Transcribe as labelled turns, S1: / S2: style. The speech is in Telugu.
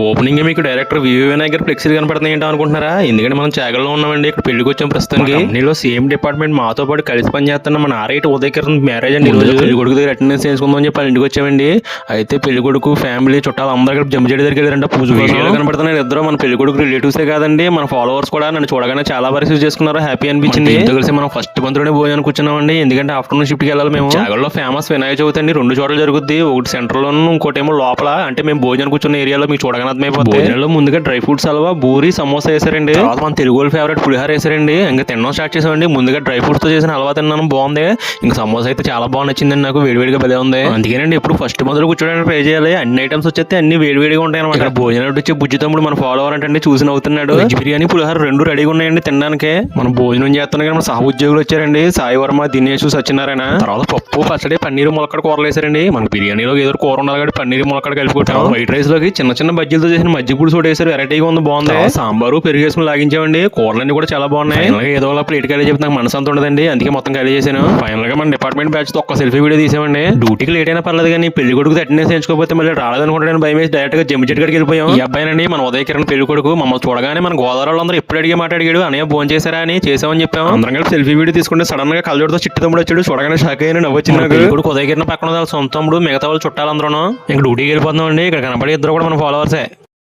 S1: ఓపెనింగ్ మీకు డైరెక్టర్ వివి వినాయక్ గారు ఫ్లెక్సీలు కనపడుతున్నాయి ఏంటో అనుకుంటున్నారా? ఎందుకంటే మనం చాగల్లో ఉన్నామండి ఇక్కడ పెళ్ళికి వచ్చాం ప్రస్తుతానికి. కంపెనీలో సేమ్ డిపార్ట్మెంట్ మాతో పాటు కలిసి పనిచేస్తున్న మన ఆర్ఐటి ఉదయకరణ్ మ్యారేజ్ అండి ఈ రోజు పెళ్ళి కొడుకు దగ్గర అటెండెన్స్ చేసుకుందాం చెప్పి ఇంటికి వచ్చామండి. అయితే పెళ్ళి కొడుకు ఫ్యామిలీ చుట్టాలు అందరూ ఇక్కడ జమ్మిజడి దగ్గరికి వెళ్ళారంట పూజ వీడియోలో కనపడుతున్నారు ఇద్దరు మన పెళ్ళి కొడుకు రిలేటివ్సే కాదండి మన ఫాలోవర్స్ కూడా నన్ను చూడగానే చాలా బాగా రిసీవ్ చేసుకున్నారు. హ్యాపీ అనిపించింది. కలిసి మనం ఫస్ట్ బంతులోనే భోజనం కూర్చున్నామండి. ఎందుకంటే ఆఫ్టర్నూన్ షిఫ్ట్కి వెళ్ళాలి మేము. చాగల్లో ఫేమస్ వినాయక చవితి అండి. రెండు చోట్ల జరుగుద్ది. ఒకటి సెంటర్ లోను ఇంకోటి ఏమో లోపల. అంటే మేము భోజనం కూర్చున్న ఏరియాలో మీకు చూడగానే అర్థమైపోతుంది భోజనంలో ముందుగా డ్రై ఫ్రూట్స్ హల్వా బూరి సమోసా వేసారండి. తర్వాత మన తెలుగు వాళ్ళ ఫేవరెట్ పులిహార వేసారండి. ఇంకా తినడం స్టార్ట్ చేసామండి. ముందుగా డ్రై ఫ్రూట్స్తో చేసిన హల్వా తిన్నాను. బాగుంది. ఇంకా సమోసా అయితే చాలా బాగా నచ్చిందండి నాకు. వేడివేడిగా భలే ఉంది. అందుకేనండి ఇప్పుడు ఫస్ట్ మొదలు కూర్చోడానికి ట్రై చేయాలి. అన్ని ఐటమ్స్ వచ్చేస్తే అన్ని వేడివేడిగా ఉంటాయి అనమాట భోజనం వచ్చి బుజ్జి తమ్ముడు మన ఫాలోవర్ అంటే చూసి నవ్వుతున్నాడు. వెజ్ బిర్యానీ పులిహార రెండు రెడీగా ఉన్నాయండి తినడానికి. మనం భోజనం చేస్తున్నాం కానీ మన సహ ఉద్యోగులు వచ్చారండి. సాయి వర్మ దినేష్ సత్యనారాయణ. తర్వాత పప్పు పచ్చడి పన్నీరు ములక్కడ కూరలు వేసారండి. మన బిర్యానీలో ఏదో కూర ఉండాలి కాబట్టి పన్నీరు ములక్కడ కలిపి వైట్ రైస్లోకి చిన్న చిన్న బజ్జీలతో చేసిన మజ్జిగ పులుసు ఒకటి వేసారు వెరైటీగా ఉంది బాగుంది. సాంబారు పెరుగు వేసుకుని లాగించామండి. కూరలన్నీ కూడా చాలా బాగున్నాయి. ఏదో ఒక ప్లేట్ ఖాళీ చెప్తే నాకు మనసు అంత ఉండదండి. అందుకే మొత్తం ఖాళీ చేశాను. ఫైనల్గా మన డిపార్ట్మెంట్ బ్యాచ్తో ఒక్క సెల్ఫీ వీడియో తీసామండి. డ్యూటీకి లేట్ అయినా పర్లేదు కానీ పెళ్ళి కొడుకు అటెండెన్స్ చేయించుకోకపోతే మళ్ళీ రాలేదనుకుంటాను భయం వేసి డైరెక్ట్గా జమ్మి చెట్టుకి వెళ్ళిపోయాం. ఈ అబ్బాయినండి మన ఉదయ కిరణ్ పెళ్ళి కొడుకు. మమ్మల్ని చూడగానే మన గోదావరి అందరూ ఎప్పుడు అడిగే మాట అడిగాడు. అనయ్య ఫోన్ చేశారా అని చేసామని చెప్పాం. అందరం కలిసి సెల్ఫీ వీడియో తీసుకుంటే సడన్గా కళ్ళజోడుతో చిట్టి తమ్ముడు వచ్చాడు. చూడగానే షాక్ అయిన నవ్వొచ్చింది నాకు. కొడుకు ఉదయ కిరణ్ పక్కన వాళ్ళ సొంత తమ్ముడు మిగతా వాళ్ళు చుట్టాలందరూ ఇంకా డ్యూటీకి వెళ్ళిపోతున్నాం అండి ఇక్కడ కనపడి ఇద్దరు కూడా మన ఫాలోవర్సే